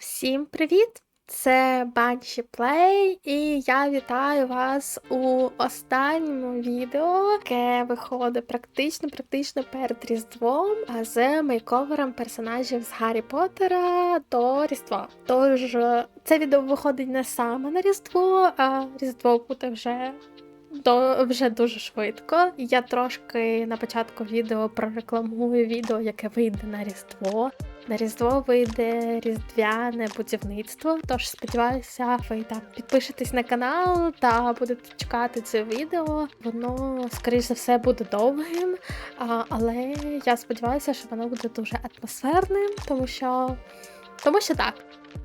Всім привіт! Це Банші Плей, і я вітаю вас у останньому відео, яке виходить практично практично перед Різдвом з мейковером персонажів з Гаррі Поттера до Різдва. Тож е, це відео виходить не саме на Різдво, а Різдво буде вже до вже дуже швидко. Я трошки на початку відео прорекламую відео, яке вийде на Різдво. На Різдво вийде різдвяне будівництво. Тож сподіваюся, ви там підпишетесь на канал та будете чекати це відео. Воно, скоріш за все, буде довгим, але я сподіваюся, що воно буде дуже атмосферним, тому що. Тому що так.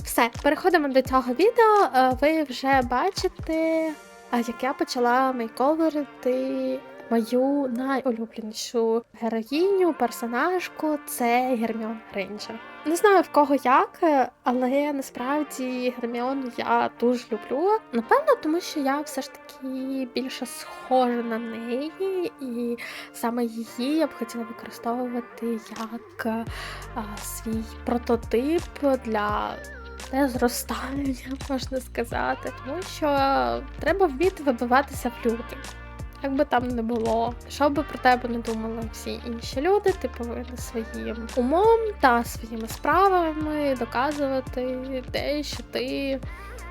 Все, переходимо до цього відео. Е, Ви вже бачите, як я почала мейковерити мою найулюбленішу героїню, персонажку це Герміон Грейнджер. Не знаю в кого як, але насправді Герміон я дуже люблю. Напевно, тому що я все ж таки більше схожа на неї, і саме її я б хотіла використовувати як а, свій прототип для те зростання, можна сказати, тому що треба вміти вибиватися в люди. Як би там не було, що би про тебе не думали всі інші люди, ти повинен своїм умом та своїми справами доказувати те, що ти,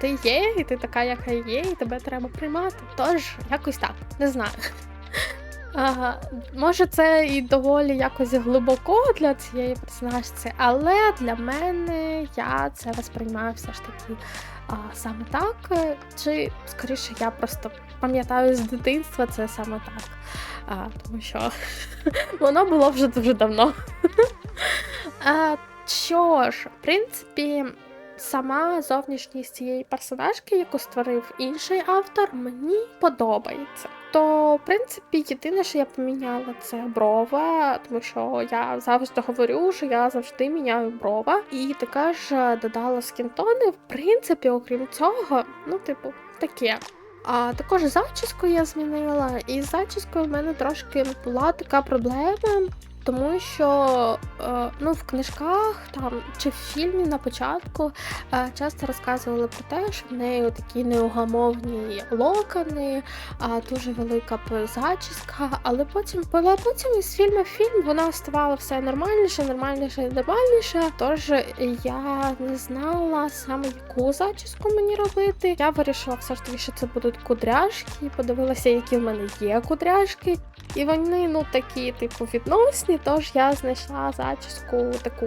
ти є, і ти така, яка є, і тебе треба приймати. Тож, якось так, не знаю. Ага, може, це і доволі якось глибоко для цієї персонажці, але для мене я це восприймаю все ж таки а, саме так. Чи скоріше я просто пам'ятаю з дитинства це саме так. А, Тому що воно було вже дуже давно. а, Що ж, в принципі, сама зовнішність цієї персонажки, яку створив інший автор, мені подобається. То, в принципі, єдине, що я поміняла, це брова, тому що я завжди говорю, що я завжди міняю брова. І така ж додала скінтони. В принципі, окрім цього, ну, типу, таке. А також зачіску я змінила, і з зачіскою в мене трошки була така проблема. Тому що е, ну, в книжках там чи в фільмі на початку е, часто розказували про те, що в неї такі неугамовні локони, дуже велика зачіска, але потім але потім із фільму в фільм вона ставала все нормальніше, нормальніше і нормальніше. Тож я не знала саме яку зачіску мені робити. Я вирішила все ж таки, що це будуть кудряшки, подивилася, які в мене є кудряшки. І вони, ну, такі, типу, відносні, тож я знайшла зачіску таку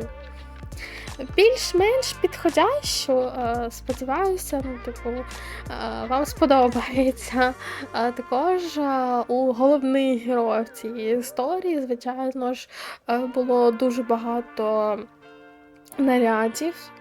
більш-менш підходящу. Е, сподіваюся, ну, типу, е, вам сподобається. Також е, у головних героїв цієї історії, звичайно ж, було дуже багато нарядів.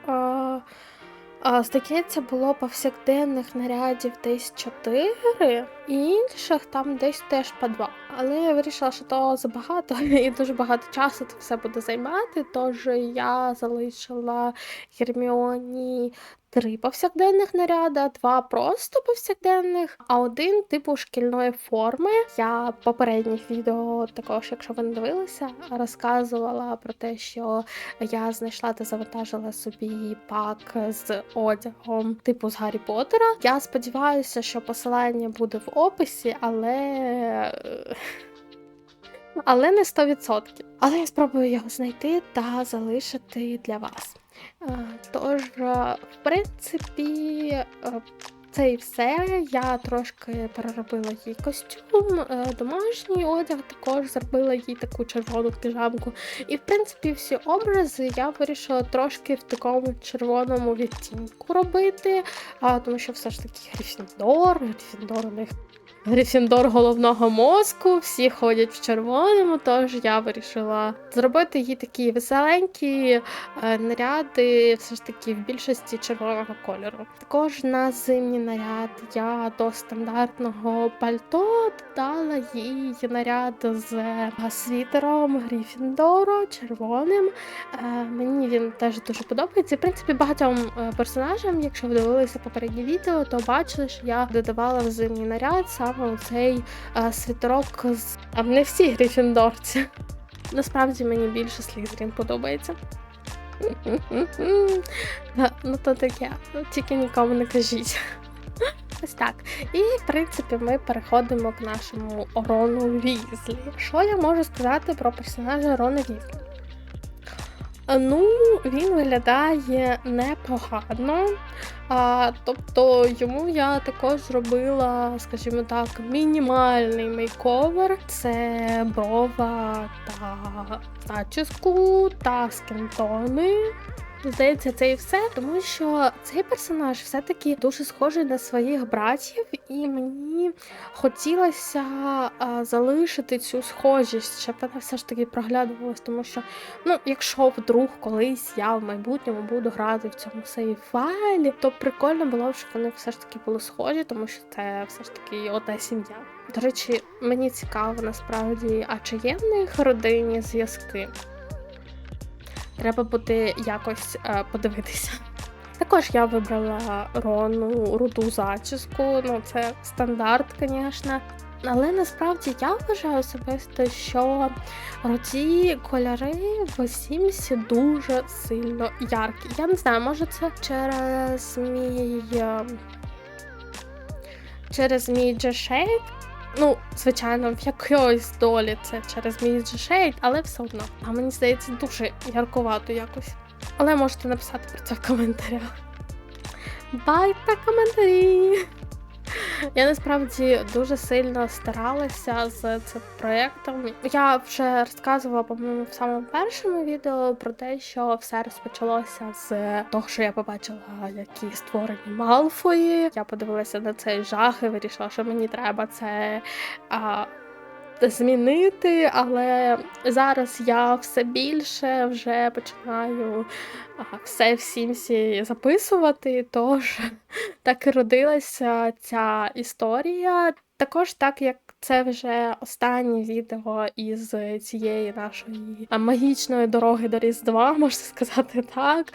Здається, було повсякденних нарядів десь 4, і інших там десь теж по 2. Але я вирішила, що то забагато і дуже багато часу це все буде займати. Тож я залишила Герміоні три повсякденних наряда, два просто повсякденних, а один типу шкільної форми. Я в попередніх відео, також, якщо ви не дивилися, розказувала про те, що я знайшла та завантажила собі пак з одягом типу з Гаррі Поттера. Я сподіваюся, що посилання буде в описі, але. Але не 100%. Але я спробую його знайти та залишити для вас. Тож, в принципі, е, це і все. Я трошки переробила їй костюм, е, домашній одяг, також зробила їй таку червону піжамку. І, в принципі, всі образи я вирішила трошки в такому червоному відтінку робити, тому що все ж таки Грифіндор, Грифіндор у них Грифіндор головного мозку, всі ходять в червоному, тож я вирішила зробити їй такі веселенькі е, наряди, все ж таки в більшості червоного кольору. Також на зимній наряд я до стандартного пальто додала їй наряд з е, світером Грифіндору, червоним. Е, мені він теж дуже подобається. В принципі, багатьом персонажам, якщо ви дивилися попереднє відео, то бачили, що я додавала в зимній наряд саме саме цей а, світорок з а не всі грифіндорці. Насправді мені більше Слізерін подобається. Ну, то таке, тільки нікому не кажіть. Ось так. І, в принципі, ми переходимо к нашому Рону Візлі. Що я можу сказати про персонажа Рона Візлі? Ну, він виглядає непогано. А, Тобто йому я також зробила, скажімо так, мінімальний мейковер. Це брова та зачіску та скінтони. Здається, це і все, тому що цей персонаж все-таки дуже схожий на своїх братів, і мені хотілося а, залишити цю схожість, щоб вона все ж таки проглядувалась, тому що, ну, якщо вдруг колись я в майбутньому буду грати в цьому сейф файлі, то прикольно було б, щоб вони все ж таки були схожі, тому що це все ж таки одна сім'я. До речі, мені цікаво насправді, а чи є в них родинні зв'язки? Треба буде якось е, подивитися. Також я вибрала Рону руду зачіску, ну це стандарт, звісно. Але насправді я вважаю особисто, що ці кольори в Сімсі дуже сильно яркі. Я не знаю, може це через мій е, через мій G-Shade, Ну, звичайно, в якоїсь долі це через мій G-Shade, але все одно. А мені здається, дуже яркувато якось. Але можете написати про це в коментарях. Бай та коментарі! Я насправді дуже сильно старалася з цим проєктом. Я вже розказувала, по-моєму, в самому першому відео про те, що все розпочалося з того, що я побачила, які створені Малфої. Я подивилася на цей жах і вирішила, що мені треба це. А, Змінити, але зараз я все більше вже починаю все в Сімсі записувати, тож так і родилася ця історія. Також так як це вже останнє відео із цієї нашої магічної дороги до Різдва, можна сказати так.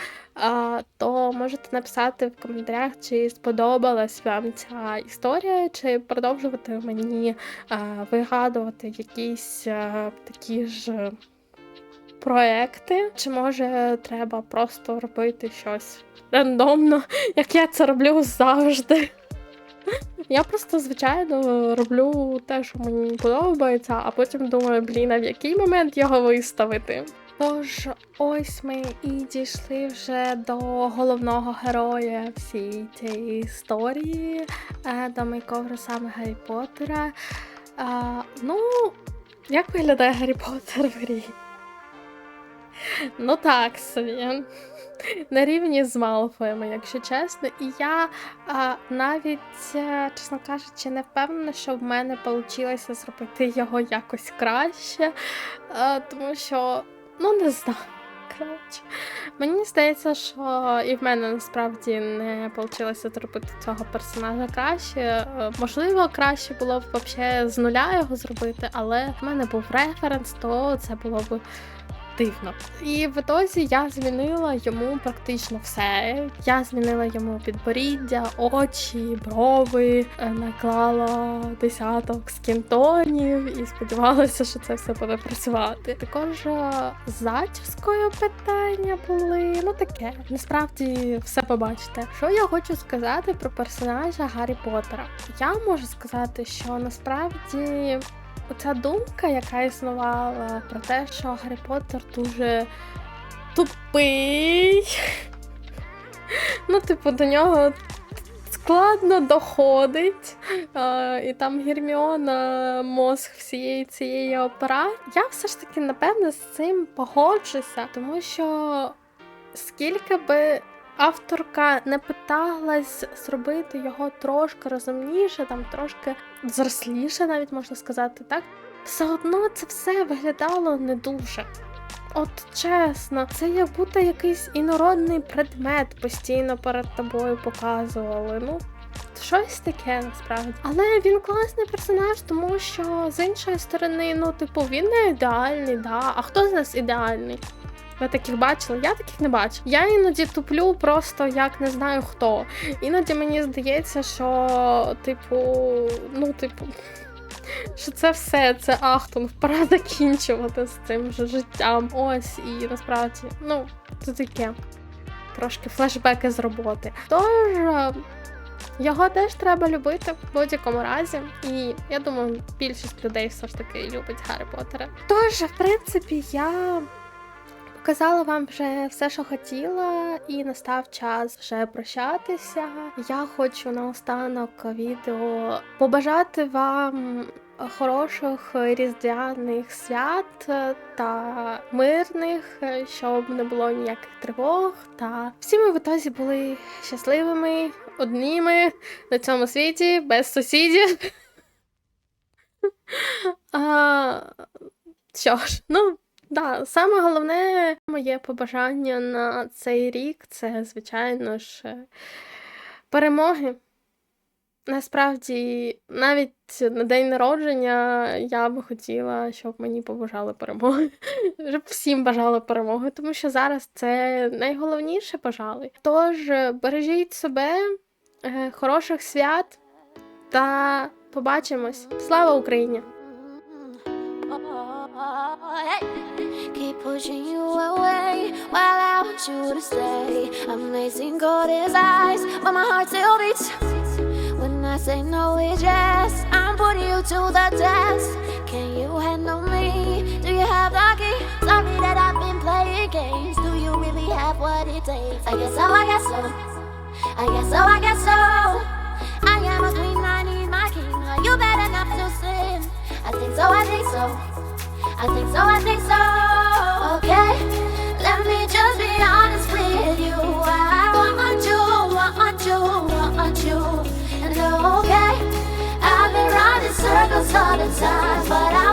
То можете написати в коментарях, чи сподобалась вам ця історія, чи продовжувати мені вигадувати якісь такі ж проекти, чи може треба просто робити щось рандомно, як я це роблю завжди. Я просто, звичайно, роблю те, що мені подобається, а потім думаю, блін, а в який момент його виставити. Тож, ось ми і дійшли вже до головного героя всієї цієї історії, е, до мейковеру саме Гаррі Поттера. А, Ну, як виглядає Гаррі Поттер в грі? Ну так собі. На рівні з Малфоями, якщо чесно. І я а, навіть, е, чесно кажучи, не впевнена, що в мене вийшло зробити його якось краще. А, тому що, ну, не знаю. Коротше. Мені здається, що і в мене насправді не вийшло зробити цього персонажа краще. Е, можливо, краще було б взагалі з нуля його зробити, але в мене був референс, то це було б дивно. І в ітозі я змінила йому практично все. Я змінила йому підборіддя, очі, брови, е, наклала десяток скінтонів і сподівалася, що це все буде працювати. Також е, зачіскою питання були. Ну таке. Насправді все побачите. Що я хочу сказати про персонажа Гаррі Поттера? Я можу сказати, що насправді оця думка, яка існувала про те, що Гаррі Поттер дуже тупий. Ну, типу, до нього складно доходить. А, і там Герміона, мозг всієї цієї опера. Я все ж таки, напевне, з цим погоджуся, тому що скільки би авторка не питалась зробити його трошки розумніше, там трошки зросліше, навіть можна сказати, так. Все одно це все виглядало не дуже. От чесно, це як будто якийсь інородний предмет постійно перед тобою показували. Ну, щось таке насправді. Але він класний персонаж, тому що з іншої сторони, ну, типу, він не ідеальний, да. А хто з нас ідеальний? Ви таких бачили? Я таких не бачу. Я іноді туплю просто як не знаю хто. Іноді мені здається, що, типу, ну, типу. що це все, це ахтунг, пора закінчувати з цим вже життям. Ось, і насправді, ну, це таке. Трошки флешбеки з роботи. Тож. е, Його теж треба любити в будь-якому разі, і я думаю, більшість людей все ж таки любить Гаррі Поттера. Тож, в принципі, я показала вам вже все, що хотіла, і настав час вже прощатися. Я хочу наостанок відео побажати вам хороших різдвяних свят та мирних, щоб не було ніяких тривог. Та всі ми в ітозі були щасливими, одніми на цьому світі, без сусідів. Що ж, ну. Да, саме головне моє побажання на цей рік це, звичайно ж, е, перемоги. Насправді, навіть на день народження я би хотіла, щоб мені побажали перемоги. Щоб всім бажали перемоги, тому що зараз це найголовніше пожалуй. Тож е, бережіть себе, е, хороших свят та побачимось. Слава Україні! Pushing you away while I want you to stay. Amazing cold his eyes, but my heart still beats. When I say no, it's yes. I'm putting you to the test. Can you handle me? Do you have the key? Sorry that I've been playing games. Do you really have what it takes? I guess so, I guess so. I guess so, I guess so. I am a queen, I need my king. Are you better not to sin? I think so, I think so. I think so, I think so okay? Let me just be honest with you. I want you, want you, want you. Okay, I've been running circles all the time, but I